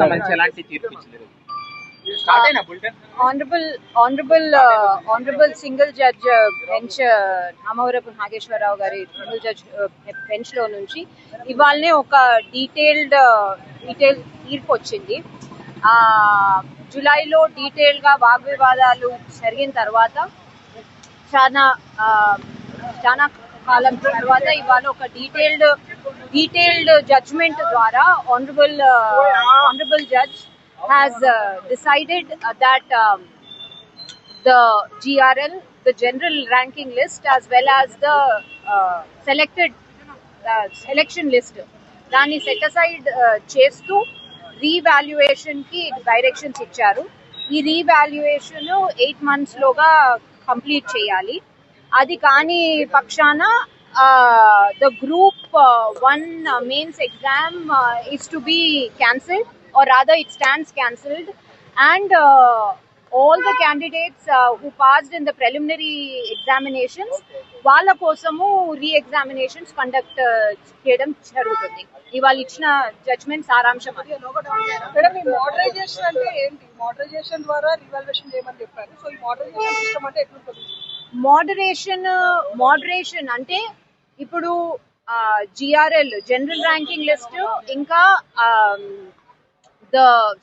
సంబంధించి ఎలాంటి తీర్పు ఇచ్చారు స్టార్ట్ అయినా bulletin? Honourable honourable honourable single judge bench Ramavarapu Nageswara Rao గారి సింగిల్ జడ్జ్ బెంచ్లో నుంచి ఇవాళనే ఒక డీటెయిల్డ్ డీటెయిల్ తీర్పు వచ్చింది. ఆ జూలైలో డీటెయిల్గా వాగ్వివాదాలు జరిగిన తర్వాత చాలా చాలా కాలం తర్వాత ఇవాళ ఒక డీటెయిల్డ్ డీటెయిల్డ్ జడ్జ్మెంట్ ద్వారా honourable honourable judge has uh, decided uh, that um, the GRL, the general ranking list, as well as the uh, selected uh, list, దాన్ని సెట్ అసైడ్ చేస్తూ రీవాల్యుయేషన్కి డైరెక్షన్స్ ఇచ్చారు. ఈ రీవాల్యుయేషన్ ఎయిట్ మంత్స్ లోగా complete చేయాలి. అది కాని పక్షాన the group one mains exam is to be cancelled or rather it stands cancelled. And uh, all the candidates uh, who passed in the preliminary examinations వాళ్ళ కోసము రీ examinations conduct చేయడం జరుగుతుంది. ఇవాళ ఇచ్చిన జడ్జ్మెంట్ సారాంశం అది. మేడం ఈ మోడరైజేషన్ అంటే ఏంటి? మోడరైజేషన్ ద్వారా రివాల్యుయేషన్ చేయమని చెప్పారు. సో ఈ మోడరైజేషన్ సిస్టమ్ అంటే ఎట్లుంటుంది? మోడరేషన్ మోడరేషన్ అంటే ఇప్పుడు జిఆర్ఎల్ జనరల్ ర్యాంకింగ్ లిస్ట్ ఇంకా the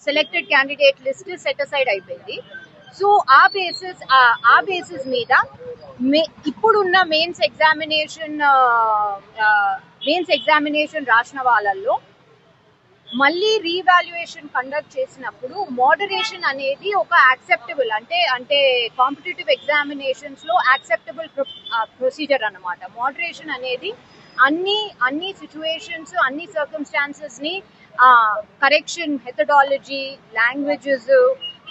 selected candidate list set aside అయిపోయింది. సో ఆ బేసిస్ ఆ బేసిస్ మీద మే ఇప్పుడున్న మెయిన్స్ ఎగ్జామినేషన్ మెయిన్స్ ఎగ్జామినేషన్ రాసిన వాళ్ళల్లో మళ్ళీ రీవాల్యుయేషన్ కండక్ట్ చేసినప్పుడు మోడరేషన్ అనేది ఒక యాక్సెప్టబుల్ అంటే అంటే కాంపిటేటివ్ ఎగ్జామినేషన్స్లో యాక్సెప్టబుల్ ప్రొసీజర్ అన్నమాట. మోడరేషన్ అనేది అన్ని అన్ని సిచ్యువేషన్స్ అన్ని సర్కమ్స్టాన్సెస్ని correction methodology languages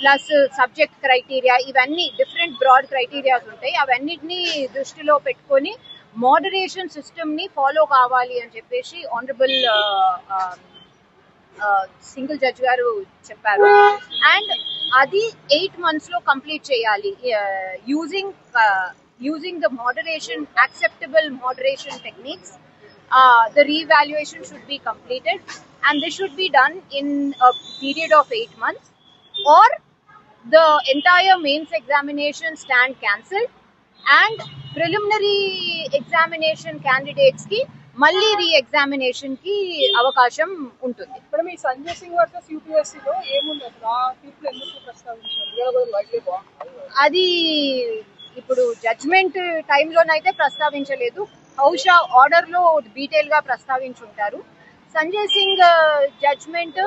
plus subject criteria ఇవన్నీ డిఫరెంట్ బ్రాడ్ క్రైటీరియాస్ ఉంటాయి. అవన్నిటిని దృష్టిలో పెట్టుకొని మోడరేషన్ సిస్టమ్ని ఫాలో కావాలి అని చెప్పేసి ఆనరబుల్ సింగిల్ జడ్జ్ గారు చెప్పారు. అండ్ అది ఎయిట్ మంత్స్లో కంప్లీట్ చేయాలి. Using using the moderation acceptable moderation techniques the revaluation should be completed and this should be done in a period of eight months or the entire mains examination stand cancelled and preliminary examination candidates కి మళ్ళీ రీ examination కి అవకాశం ఉంటుంది madam ఈ Sanjay Singh versus UPSC లో ఏముంది అసలు ఆ తీర్పులు ఎందుకు ప్రస్తావించారు అది ఇప్పుడు జడ్జ్మెంట్ టైంలోనైతే ప్రస్తావించలేదు. బహుశా ఆర్డర్లో డీటెయిల్గా ప్రస్తావించుంటారు. Sanjay Singh uh, judgement